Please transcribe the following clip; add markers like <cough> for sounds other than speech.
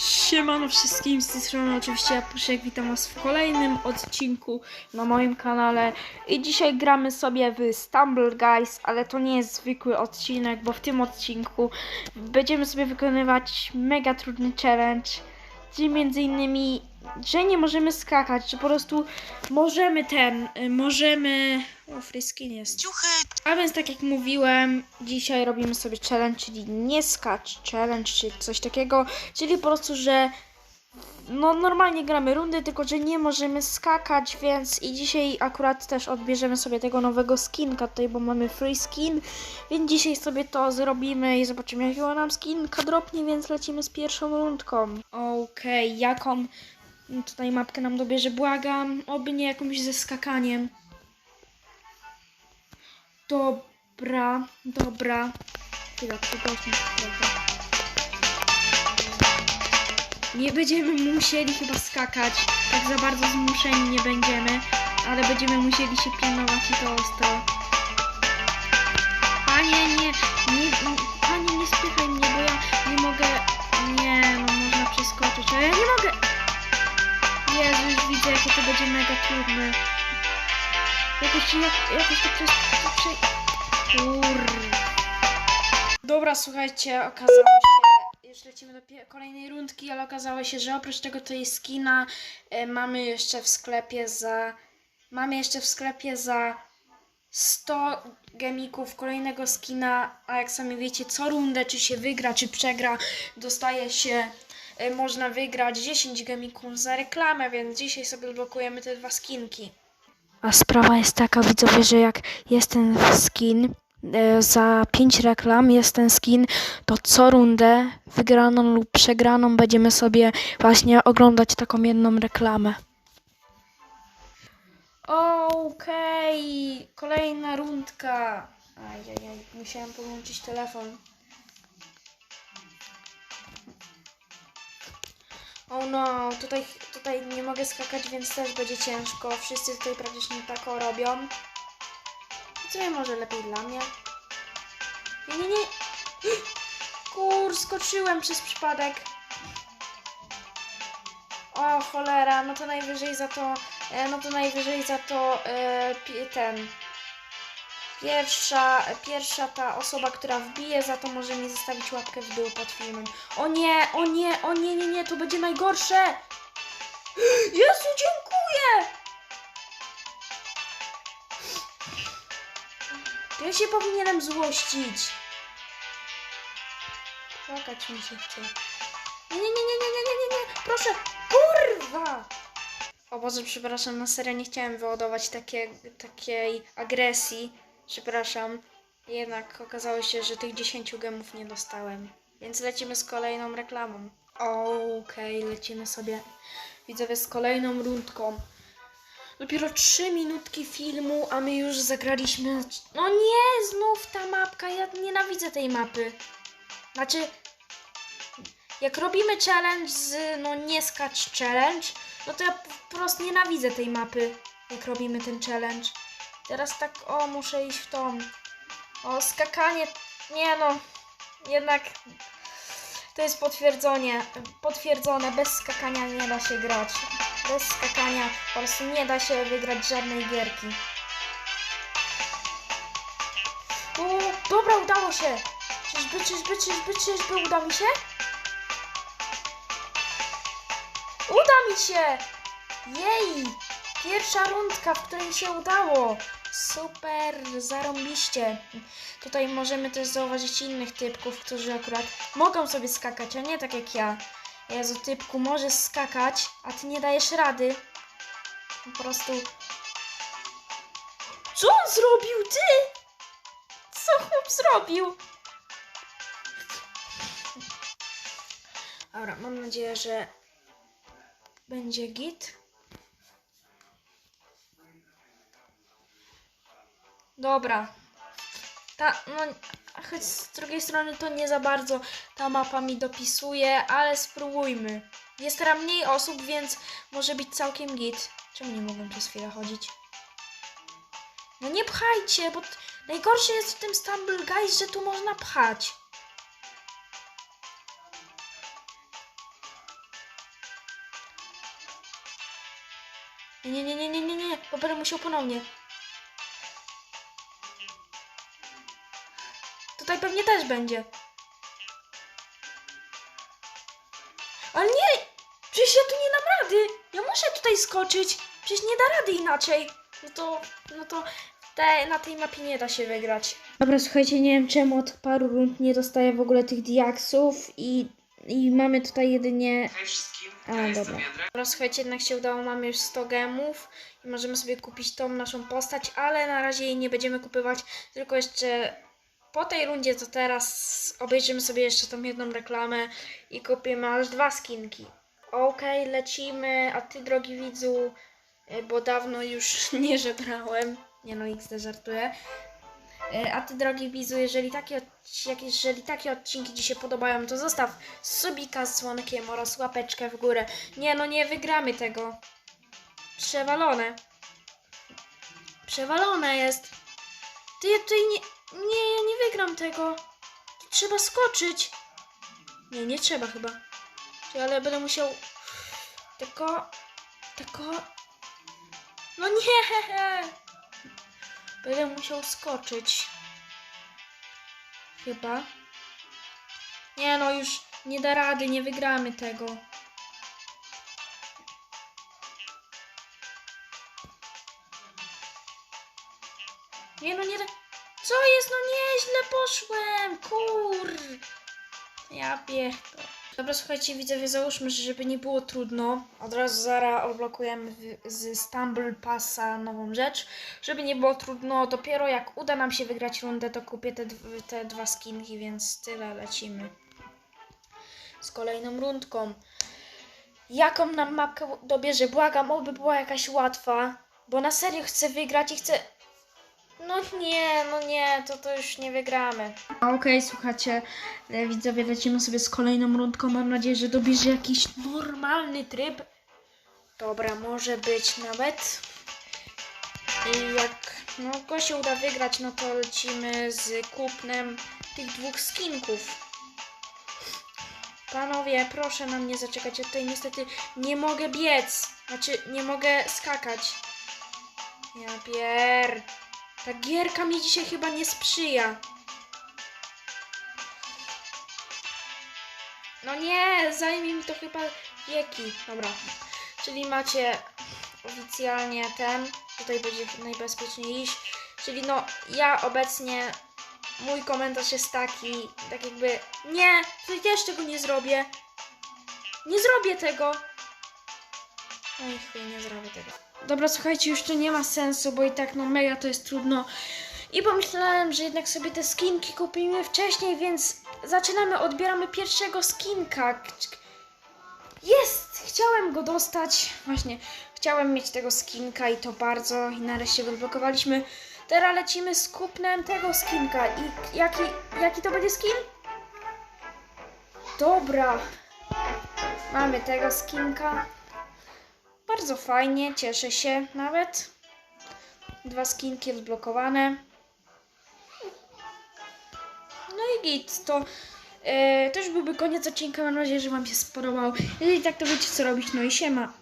Siemano wszystkim, z tej strony oczywiście ja witam was w kolejnym odcinku na moim kanale. I dzisiaj gramy sobie w Stumble Guys, ale to nie jest zwykły odcinek, bo w tym odcinku będziemy sobie wykonywać mega trudny challenge, czyli między innymi, że nie możemy skakać, że po prostu możemy ten, y, możemy... O, free jest. Ciuchy, A więc tak jak mówiłem, dzisiaj robimy sobie challenge, czyli nie skacz challenge, czy coś takiego, czyli po prostu, że no normalnie gramy rundy, tylko że nie możemy skakać, więc i dzisiaj akurat też odbierzemy sobie tego nowego skinka tutaj, bo mamy free skin, więc dzisiaj sobie to zrobimy i zobaczymy jakiego nam skinka dropnie, więc lecimy z pierwszą rundką. Okej, jaką tutaj mapkę nam dobierze, błagam, oby nie jakąś ze skakaniem. Dobra, dobra. Chwila, przygotuj trochę. Nie będziemy musieli chyba skakać. Tak za bardzo zmuszeni nie będziemy, ale będziemy musieli się pilnować i to ostro. Panie, nie, nie, nie panie, nie spychaj mnie, bo ja nie mogę. Nie, no można przeskoczyć, ale ja nie mogę. Jezu, już widzę, jakie to będzie mega trudne. Jakoś, jak, jakoś to przez... To prze... Kur... Dobra, słuchajcie, okazało się... Już lecimy do kolejnej rundki, ale okazało się, że oprócz tego to jest skina, e, mamy jeszcze w sklepie za... Mamy jeszcze w sklepie za 100 gemików kolejnego skina, a jak sami wiecie, co rundę, czy się wygra, czy przegra, dostaje się, e, można wygrać 10 gemików za reklamę, więc dzisiaj sobie odblokujemy te dwa skinki. A sprawa jest taka, widzowie, że jak jest ten skin, za 5 reklam jest ten skin, to co rundę, wygraną lub przegraną, będziemy sobie właśnie oglądać taką jedną reklamę. Okej, kolejna rundka. Ajajaj, musiałem podłączyć telefon. O no, tutaj, tutaj nie mogę skakać, więc też będzie ciężko. Wszyscy tutaj praktycznie tak robią. Co ja może lepiej dla mnie? Nie, nie, nie. <gasps> Kur, skoczyłem przez przypadek. O cholera, no to najwyżej za to, e, no to najwyżej za to e, ten. Pierwsza, pierwsza ta osoba, która wbije, za to może mi zostawić łapkę w dół pod filmem. O nie, o nie, o nie, nie, nie, to będzie najgorsze! <gasps> Jezu, dziękuję! Ja się powinienem złościć. Płakać mi się chce. Nie, nie, nie, nie, nie, nie, nie, nie, proszę, kurwa! O Boże, przepraszam, na serio nie chciałem wyładować takie, takiej agresji. Przepraszam. Jednak okazało się, że tych 10 gemów nie dostałem. Więc lecimy z kolejną reklamą. Okej, okay, lecimy sobie, widzowie, z kolejną rundką. Dopiero 3 minutki filmu, a my już zagraliśmy. No nie, znów ta mapka. Ja nienawidzę tej mapy. Znaczy, jak robimy challenge z, no nie skacz challenge, no to ja po prostu nienawidzę tej mapy, jak robimy ten challenge. Teraz tak, o, muszę iść w tą. O, skakanie, nie no, jednak to jest potwierdzenie, potwierdzone, bez skakania nie da się grać. Bez skakania po prostu nie da się wygrać żadnej gierki. O, dobra, udało się! Czyżby, czyżby, czyżby, czyżby uda mi się? Uda mi się! Jej! Pierwsza rundka, w której się udało! Super, zarąbiście. Tutaj możemy też zauważyć innych typków, którzy akurat mogą sobie skakać, a nie tak jak ja. Jezu, typku, możesz skakać, a ty nie dajesz rady. Po prostu... Co on zrobił, ty? Co chłop zrobił? Dobra, mam nadzieję, że będzie git. Dobra. Ta, no, choć z drugiej strony to nie za bardzo ta mapa mi dopisuje, ale spróbujmy. Jest teraz mniej osób, więc może być całkiem git. Czemu nie mogłem przez chwilę chodzić? No nie pchajcie, bo najgorsze jest w tym Stumble Guys, że tu można pchać. Nie, nie, nie, nie, nie, nie, bo musiał ponownie. Tutaj pewnie też będzie. Ale nie! Przecież ja tu nie dam rady! Ja muszę tutaj skoczyć! Przecież nie da rady inaczej! No to, no to te, na tej mapie nie da się wygrać. Dobra, słuchajcie, nie wiem czemu od paru rund nie dostaję w ogóle tych diaksów i, i mamy tutaj jedynie Hej wszystkim, A, ja dobra. Dobra, słuchajcie, jednak się udało, mamy już 100 gemów i możemy sobie kupić tą naszą postać, ale na razie jej nie będziemy kupywać, tylko jeszcze po tej rundzie, to teraz obejrzymy sobie jeszcze tą jedną reklamę i kupimy aż dwa skinki. Okej, lecimy, a ty drogi widzu, y, bo dawno już <laughs> nie żebrałem, nie no, XD żartuję. Y, A ty drogi widzu, jeżeli takie, jeżeli takie odcinki Ci się podobają, to zostaw subika z dzwonkiem oraz łapeczkę w górę. Nie no, nie wygramy tego. Przewalone. Przewalone jest. Ty tutaj nie... Nie, ja nie wygram tego. Trzeba skoczyć. Nie, nie trzeba chyba. Ale będę musiał... Tylko... Tylko... No nie! <laughs> Będę musiał skoczyć. Chyba. Nie no, już nie da rady, nie wygramy tego. Nie no, nie da... Co jest? No nie, źle poszłem! Kur... Ja pierdolę. Dobra, słuchajcie, widzowie, załóżmy, że żeby nie było trudno, od razu zaraz odblokujemy z Stumble Passa nową rzecz. Żeby nie było trudno, dopiero jak uda nam się wygrać rundę, to kupię te, te dwa skinki, więc tyle lecimy. Z kolejną rundką. Jaką nam mapkę dobierze? Błagam, oby była jakaś łatwa, bo na serio chcę wygrać i chcę... No nie, no nie, to to już nie wygramy. Okej, słuchajcie, e, widzowie, lecimy sobie z kolejną rundką. Mam nadzieję, że dobierze jakiś normalny tryb. Dobra, może być nawet. I jak no, go się uda wygrać, no to lecimy z kupnem tych dwóch skinków. Panowie, proszę na mnie zaczekać. Ja tutaj niestety nie mogę biec. Znaczy, nie mogę skakać. Ja pier... Ta gierka mi dzisiaj chyba nie sprzyja. No nie, zajmie mi to chyba wieki. Dobra. Czyli macie oficjalnie ten. Tutaj będzie najbezpieczniej iść. Czyli no, ja obecnie mój komentarz jest taki, tak jakby nie, też tego nie zrobię. Nie zrobię tego. No i chuj, nie zrobię tego. Dobra, słuchajcie, już to nie ma sensu, bo i tak no mega to jest trudno. I pomyślałem, że jednak sobie te skinki kupimy wcześniej, więc zaczynamy, odbieramy pierwszego skinka. Jest! Chciałem go dostać. Właśnie, chciałem mieć tego skinka i to bardzo. I nareszcie go. Teraz lecimy z kupnem tego skinka. I jaki, jaki to będzie skin? Dobra. Mamy tego skinka. Bardzo fajnie, cieszę się nawet. Dwa skinki odblokowane. No i git, to, to już byłby koniec odcinka. Mam nadzieję, że Wam się spodobał. Jeżeli tak, to wiecie co robić. No i siema.